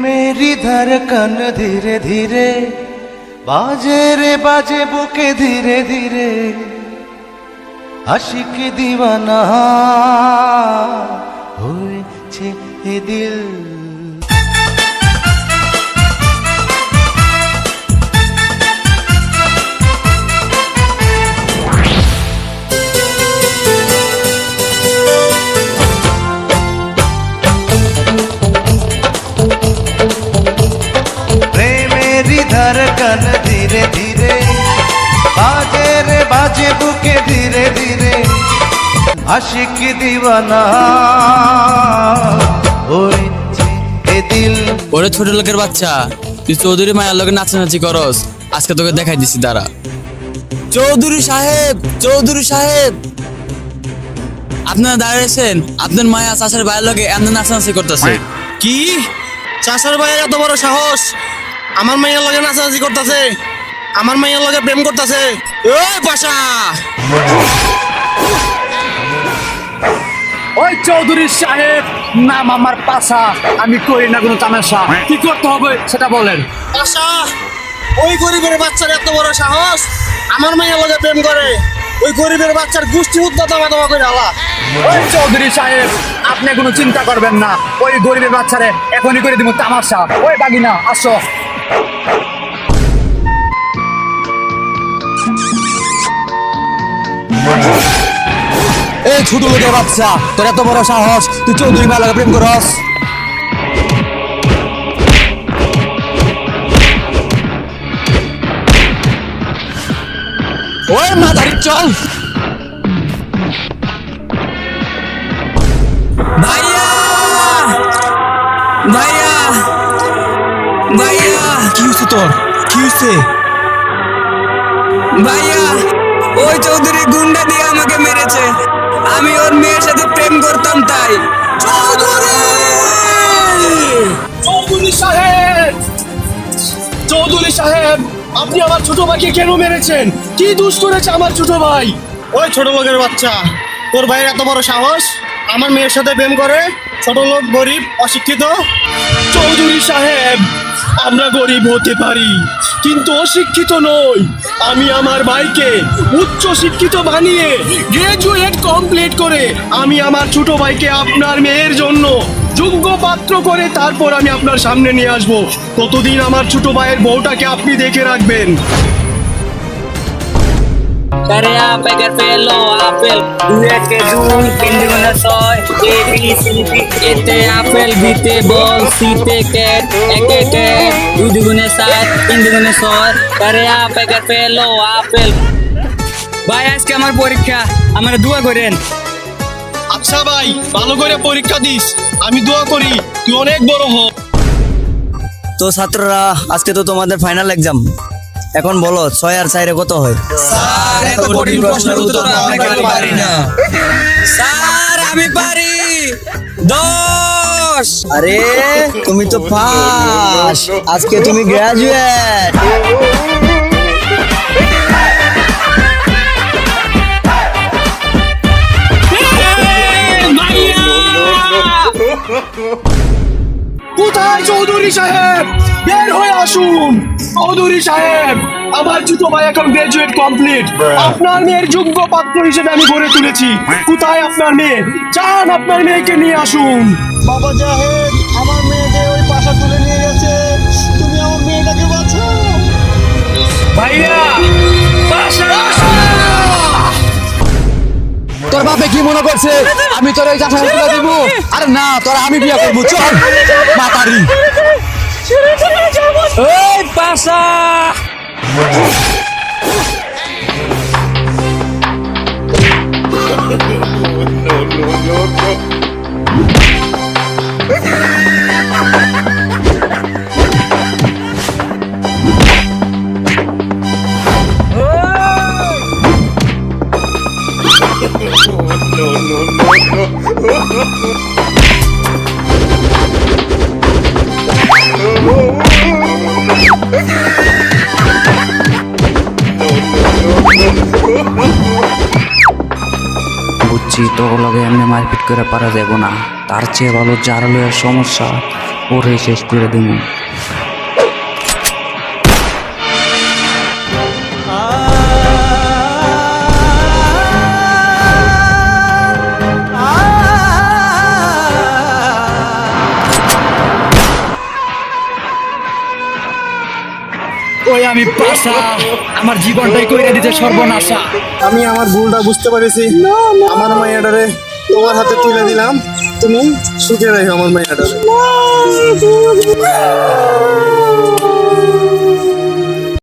প্রেমেরই ধরকন ধীরে ধীরে বাজে রে বাজে বুকে ধীরে ধীরে আশিক দিওয়ানা হয়েছে এ দিল ধরকন ধীরে ধীরে বাজে রে বাজে বুকে ধীরে ধীরে আশিক হয়েছে এ দিল। ওরে ছোট লোকের বাচ্চা তুই চৌধুরী মায়ের নাচানাচি করস আজকে তোকে দেখাই দিছি দাঁড়া। চৌধুরী সাহেব চৌধুরী সাহেব। আপনারা দাঁড়িয়েছেন আপনার মায়া চাষের বাইরের লোকে এমন নাচানাচি করতেছে। কি? চাষার ভাইয়ের এত বড় সাহস? আমার মাইয়ের লগে নাচানাচি করতেছে। আমার মাইয়ের লগে প্রেম করতেছে। ওই পাশা! ওই চৌধুরী সাহেব নাম আমার পাশা। আমি করি না কোনো তামাশা। কি করতে হবে সেটা বলেন। পাশা ওই গরিবের বাচ্চার এত বড় সাহস আমার মাইয়ের লগে প্রেম করে। ওই গরিবের বাচ্চার গোষ্ঠী উদ্যত দমা করে আলা। ওই চৌধুরী সাহেব আপনি কোনো চিন্তা করবেন না। ওই গরিবের বাচ্চারে এখনই করে দিব তামাশা। ওই বাগিনা আসো। এই ছোট লোকের বাচ্চা, তোর এত বড় সাহস, তুই চৌধুরী মেলাকে প্রেম করস? ওই মাদারি, চল। ভাইয়া! ভাইয়া! ভাইয়া! কি হয়েছে তোর? কি হয়েছে ভাইয়া ওই চৌধুরী গুন্ডা দিয়ে আমাকে মেরেছে। আমি ওর মেয়ের সাথে প্রেম করতাম তাই। চৌধুরী! চৌধুরী সাহেব! চৌধুরী সাহেব আপনি আমার ছোট ভাইকে কেন মেরেছেন? কি দোষ করেছে আমার ছোট ভাই? ওই ছোট লোকের বাচ্চা তোর ভাইয়ের এত বড় সাহস? আমার মেয়ের সাথে প্রেম করে ছোট লোক গরিব অশিক্ষিত? চৌধুরী সাহেব আমরা গরিব হতে পারি, কিন্তু অশিক্ষিত নই। আমি আমার ভাইকে উচ্চ শিক্ষিত বানিয়ে গ্রাজুয়েট কমপ্লিট করে আমি আমার ছোট ভাইকে আপনার মেয়ের জন্য যোগ্য পাত্র করে তারপর আমি আপনার সামনে নিয়ে আসব। ততদিন আমার ছোট ভাইয়ের বউটাকে আপনি দেখে রাখবেন। Care pegar pelo apel Dua ke dun Pindi mana soy A B C D E T apel B T ball C T cat E K cat Dua dugune sat Tiন dugune soy Care pegar pelo apel ভাই আজকে আমার পরীক্ষা আমার দোয়া করেন আচ্ছা ভাই ভালো করে পরীক্ষা দিস আমি দোয়া করি তুই অনেক বড় হ তো ছাত্ররা আজকে তো তোমাদের ফাইনাল এক্সাম এখন বলো ছয় আর চাইরে কত হয়? স্যার এত কঠিন প্রশ্নের উত্তর আমরা কেন পারি না? স্যার আমি পারি। দশ। আরে তুমি তো পাস আজকে তুমি গ্রাজুয়েট কোথায় চৌধুরী সাহেব? বের হয়ে আসুন। চৌধুরী সাহেব আমার জুতো ভাই এখন গ্রাজুয়েট কমপ্লিট আপনার মেয়ের যোগ্য পাত্র হিসেবে আমি গড়ে তুলেছি। কোথায় আপনার মেয়ে? চান আপনার মেয়েকে নিয়ে আসুন। বাবা জাহেদ আমার মেয়েকে ওই পাশা তুলে নিয়ে গেছে। তুমি আমার মেয়েটাকে বাঁচাও। ভাইয়া তোর বাপে কি মনে করছে? আমি তোর এই চাষা দিব? আরে না তোরা আমি বিয়ে করব। চল। মাতারি। এই পাশা বুঝছি তোর লগে এমনি মারপিট করে পারা যাব না। তার চেয়ে ভালো যার লয়ের সমস্যা ওরে শেষ করে দেবো আমি পাশা। আমার জীবনটাই কইরা দিতে সর্বনাশা। আমি আমার ভুলটা বুঝতে পেরেছি। আমার মাইয়াটারে তোমার হাতে তুলে দিলাম। তুমি সুখে রাখো আমার মাইয়াটারে